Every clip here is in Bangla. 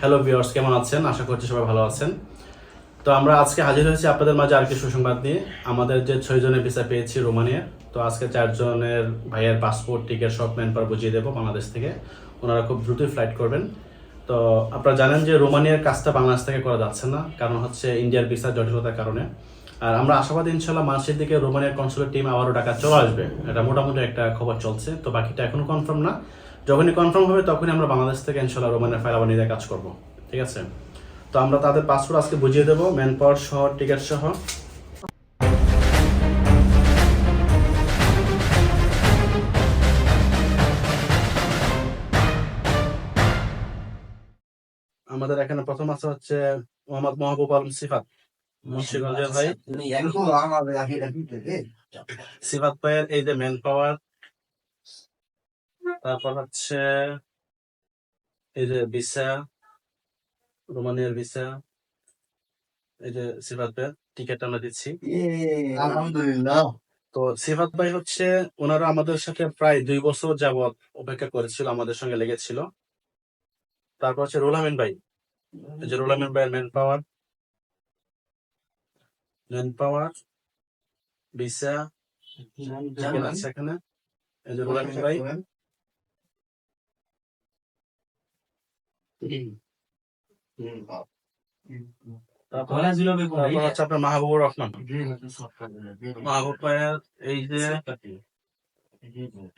হ্যালো ভিউয়ার্স কেমন আছেন? আশা করছি সবাই ভালো আছেন। তো আমরা আজকে হাজির হয়েছি আপনাদের মাঝে আর কিছু সুসংবাদ নিয়ে। আমাদের যে ছয় জনের ভিসা পেয়েছি রোমানিয়া তো আজকে চারজনের ভাইয়ের পাসপোর্ট টিকিট সব ম্যান পার বুঝিয়ে দেবো বাংলাদেশ থেকে। ওনারা খুব দ্রুতই ফ্লাইট করবেন। তো আপনারা জানেন যে রোমানিয়ার কাজটা বাংলাদেশ থেকে করা যাচ্ছে না, কারণ হচ্ছে ইন্ডিয়ার ভিসা জটিলতার কারণে। আর আমরা আশাবাদী ইনশাল্লাহ মার্চের দিকে রোমানিয়ার কনসুলেট টিম আবারও ঢাকা চলে আসবে। এটা মোটামুটি একটা খবর চলছে, তো বাকিটা এখনও কনফার্ম না। যখনই কনফার্ম হবে তখনই আমরা বাংলাদেশ থেকে ইনশাল্লাহ রোমানিয়ার ফাইল আবার নিজে কাজ করব ঠিক আছে তো আমরা তাদের পাসপোর্ট আজকে বুঝিয়ে দেবো ম্যান পাওয়ার সহ টিকিট সহ আমাদের এখানে প্রথম আছে হচ্ছে মোহাম্মদ মাহবুব আলম সিফাত মুন্সিগঞ্জের ভাই সিফাত ভাইয়ের এই যে ম্যান পাওয়ার তারপর হচ্ছে এই যে ভিসা রোমানিয়ার ভিসা এই যে সিফাত ভাইয়ের টিকিট আমরা দিচ্ছি। আলহামদুলিল্লাহ। তো সিফাত ভাই হচ্ছে ওনারা আমাদের সাথে প্রায় দুই বছর যাবত অপেক্ষা করেছিল আমাদের সঙ্গে লেগেছিল। তারপর হচ্ছে রুলামিন ভাই এই যে রুলামিন ভাইয়ের man power man power visa আছে এই যে রুলামিন ভাই আপনার মাহবুবুর রহমান। মাহবুব ভাইয়ের এই যে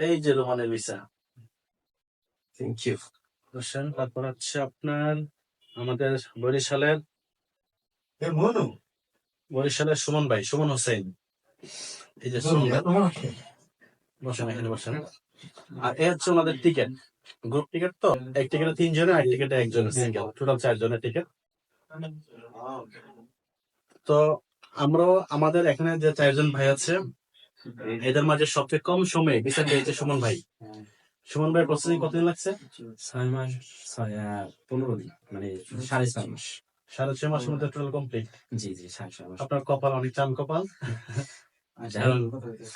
এই যে রোমানের ভিসা থ্যাংক ইউ বুঝছেন তারপর হচ্ছে আপনার আমাদের বরিশালের মনু। বরিশালের সুমন ভাই সুমন হোসেন। এই যে সুমন ভাই। বসেন এখানে বসেন। আর এ হচ্ছে ওনাদের টিকিট গ্রুপ টিকিট তো? এক টিকিটে তিনজনের এক টিকিটে একজনের সিঙ্গেল টোটাল চারজনের টিকিট। তো আমরাও আমাদের এখানে যে চারজন ভাই আছে এদের মাঝে সবচেয়ে কম সময়ে ভিসা পেয়েছে সুমন ভাই। সুমন ভাই প্রসেসিং কতদিন লাগছে? ছয় মাস পনেরো দিন মানে সাড়ে ছয় মাস। সাড়ে ছয় মাসের মধ্যে টোটাল কমপ্লিট জি জি সাড়ে ছয় মাস। আপনার কপাল অনেক চান কপাল। আচ্ছা, কারণ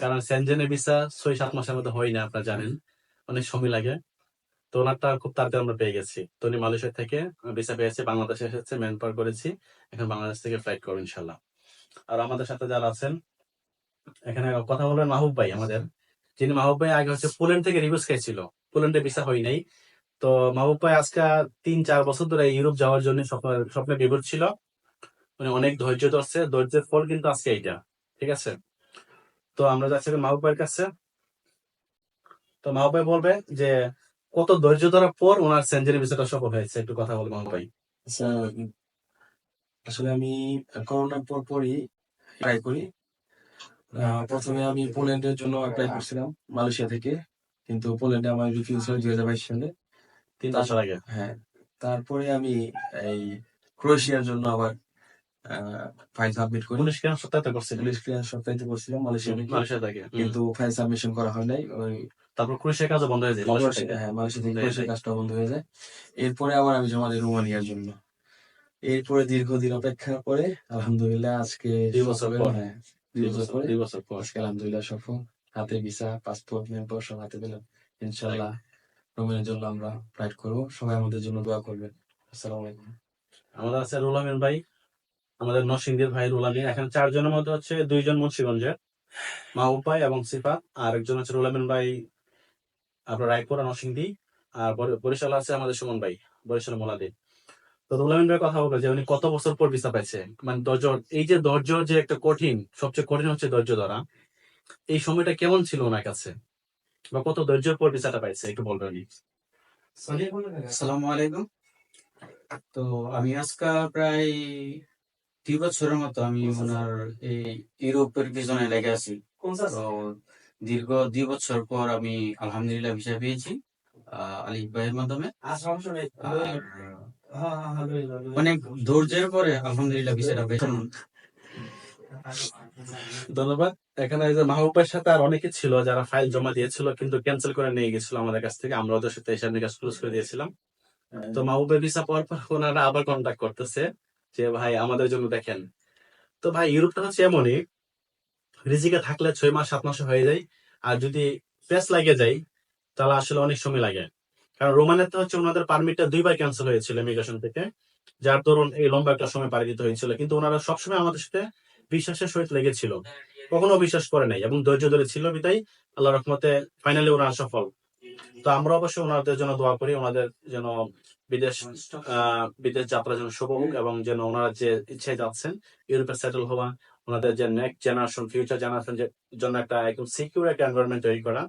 কারণ সেনজেনের ভিসা ছয় সাত মাসের মধ্যে হয় না আপনারা জানেন। অনেক সময় লাগে। তো ওনারটা খুব তাড়াতাড়ি আমরা পেয়ে গেছি। তো উনি মালয়েশিয়া থেকে ভিসা পেয়েছে বাংলাদেশে এসেছে ম্যান পাওয়ার করেছি। এখন বাংলাদেশ থেকে ফ্লাইট করব ইনশাল্লাহ। আর আমাদের সাথে যারা আছেন, এখানে কথা বলবেন মাহবুব ভাই আমাদের। যিনি মাহবুব ভাই আগে হচ্ছে পোল্যান্ড থেকে রিভিউস খেয়েছিল পোল্যান্ডে ভিসা হয় নাই। তো মাহবুব ভাই আজকে তিন, চার বছর ধরে ইউরোপ যাওয়ার জন্য স্বপ্ন বিভোর ছিল। মানে অনেক ধৈর্য ধরছে। ধৈর্যের ফল কিন্তু আজকে এইটা। ঠিক আছে? তো আমরা যাচ্ছি মাহবুব ভাইয়ের কাছে। তো মাহবুব ভাই বলবে যে কত ধৈর্য ধরার পর ওনার সেঞ্চুরি ভিসাটা সফল হয়েছে? একটু কথা বলব ভাই। আচ্ছা, আসলে আমি করোনার পর পরই ট্রাই করি। প্রথমে আমি পোল্যান্ডের জন্য অ্যাপ্লাই করছিলাম মালয়েশিয়া থেকে। কিন্তু পোল্যান্ডে আমার রিফিউজ হয় দুই হাজার বাইশ সালে। তিন বছর আগে? হ্যাঁ তারপরে আমি এই ক্রোয়েশিয়ার জন্য আবার ফাইল সাবমিট করি। উনিশ কেন সত্যায়িত করছিল পুলিশ ক্লিয়ার সপ্তাহে করছিলাম মালয়েশিয়া থেকে। মালয়েশিয়া থেকে কিন্তু ফাইল সাবমিশন করা হয় নাই। ওই তারপর ক্রুশের কাজও বন্ধ হয়ে যায় হ্যাঁ মালয়েশিয়া থেকে ক্রোয়েশিয়ার বন্ধ হয়ে যায়। এরপরে আবার আমি জমা দিই রোমানিয়ার জন্য। এরপরে দীর্ঘদিন অপেক্ষার পরে আলহামদুলিল্লাহ আজকে দুই বছর। হ্যাঁ দুই বছর পরে দুই বছর পর। আজকে আলহামদুলিল্লাহ সফল। হাতে ভিসা পাসপোর্ট মেম্বার সব হাতে পেলাম ইনশাল্লাহ রোমানিয়ার জন্য আমরা ফ্লাইট করব। সবাই আমাদের জন্য দোয়া করবেন। আসসালামু আলাইকুম। আমাদের আছে রুলামিন ভাই আমাদের নরসিংদীর ভাই রুলামিন এখানে চারজনের মধ্যে হচ্ছে দুইজন মুন্সিগঞ্জের ভাই এবং সিফাত। আর একজন হচ্ছে রুলামিন ভাই আপনার রায়পুর আর নরসিংদী আর বরিশাল আছে আমাদের সুমন ভাই বরিশাল মোলাদি তো রুলামিন ভাই কথা বলবে যে উনি কত বছর পর ভিসা পাইছে? মানে ধৈর্য এই যে ধৈর্য যে একটা কঠিন সবচেয়ে কঠিন হচ্ছে ধৈর্য ধরা এই সময়টা কেমন ছিল ওনার কাছে? বা কত ধৈর্যের পর ভিসাটা পাইছে একটু বলবেন উনি। আসসালামু আলাইকুম। তো আমি আজকে প্রায় দুই বছরের মতো আমি ওনার এই ইউরোপের পিছনে লেগে আছি। তো দীর্ঘ দুই বছর পর আমি আলহামদুলিল্লাহ ভিসা পেয়েছি আহ, আলিফ ভাইয়ের মাধ্যমে। অনেক ধৈর্যের পরে আলহামদুলিল্লাহ ভিসাটা পেয়েছি। ধন্যবাদ। এখানে এই যে মাহবুবের সাথে আর অনেকে ছিল যারা ফাইল জমা দিয়েছিল কিন্তু ক্যান্সেল করে নিয়ে গেছিল আমাদের কাছ থেকে। আমরা ওদের সাথে হিসাব নিকাশ ক্লোজ করে দিয়েছিলাম। তো মাহবুবের ভিসা পাওয়ার পর ওনারা আবার কন্ট্যাক্ট করতেছে যে ভাই আমাদের জন্য দেখেন। তো ভাই ইউরোপটা হচ্ছে এমনই রিজিকে থাকলে ছয় মাস, সাত মাসে হয়ে যায়। আর যদি প্রেস লাগে যায়, তাহলে আসলে অনেক সময় লাগে। কারণ রোমানিয়াতে হচ্ছে ওনাদের পারমিটটা দুইবার ক্যান্সেল হয়েছিল ইমিগ্রেশন থেকে, যার দরুন এই লম্বা একটা সময় পাড়ি দিতে হয়েছিল। কিন্তু ওনারা সবসময় আমাদের সাথে বিশ্বাসের সহিত লেগেছিল। কখনো বিশ্বাস করে নাই এবং ধৈর্য ধরে ছিল বিদায়। আল্লাহ রহমতে ফাইনালি ওনারা সফল। তো আমরা অবশ্যই ওনাদের জন্য দোয়া করি, ওনাদের যেন বিদেশ বিদেশ যাত্রা যেন শুভ হোক এবং যেন ওনারা যে ইচ্ছায় যাচ্ছেন, ইউরোপে সেটেল হওয়া ওনাদের যে নেক্সট জেনারেশন ফিউচার জেনারেশন জন্য একটা একদম সিকিউর একটা এনভায়রনমেন্ট তৈরি করা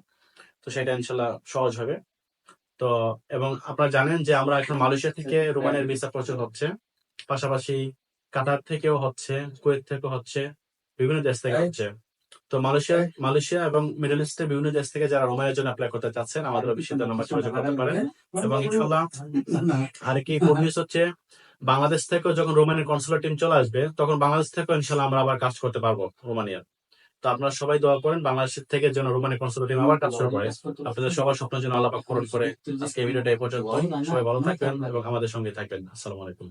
তো সেটা ইনশাল্লাহ সহজ হবে। তো এবং আপনারা জানেন যে আমরা এখন মালয়েশিয়া থেকে রোমানের ভিসা প্রচুর হচ্ছে পাশাপাশি কাতার থেকেও হচ্ছে কুয়েত থেকেও হচ্ছে বিভিন্ন দেশ থেকে হচ্ছে। তো মালয়েশিয়া মালয়েশিয়া এবং মিডল ইস্টের বিভিন্ন দেশ থেকে যারা রোমানের জন্য অ্যাপ্লাই করতে চাচ্ছেন আমাদের অফিসিয়াল নাম্বার যোগাযোগ করতে পারেন। এবং ইনশাল্লাহ আর কি গুড নিউজ হচ্ছে বাংলাদেশ থেকে যখন রোমানিয়ার কনসুলার টিম চলে আসবে, তখন বাংলাদেশ থেকে ইনশাল্লাহ আমরা আবার কাজ করতে পারব রোমানিয়ার। তো আপনারা সবাই দোয়া করেন বাংলাদেশ থেকে যেন রোমানি কনসুলার টিম আবার কাজ শুরু করে। আপনাদের সবার স্বপ্ন যেন আল্লাহ পূরণ করে। আজকে এই ভিডিওটা এই পর্যন্ত সবাই ভালো থাকবেন এবং আমাদের সঙ্গে থাকবেন। আসসালামু আলাইকুম।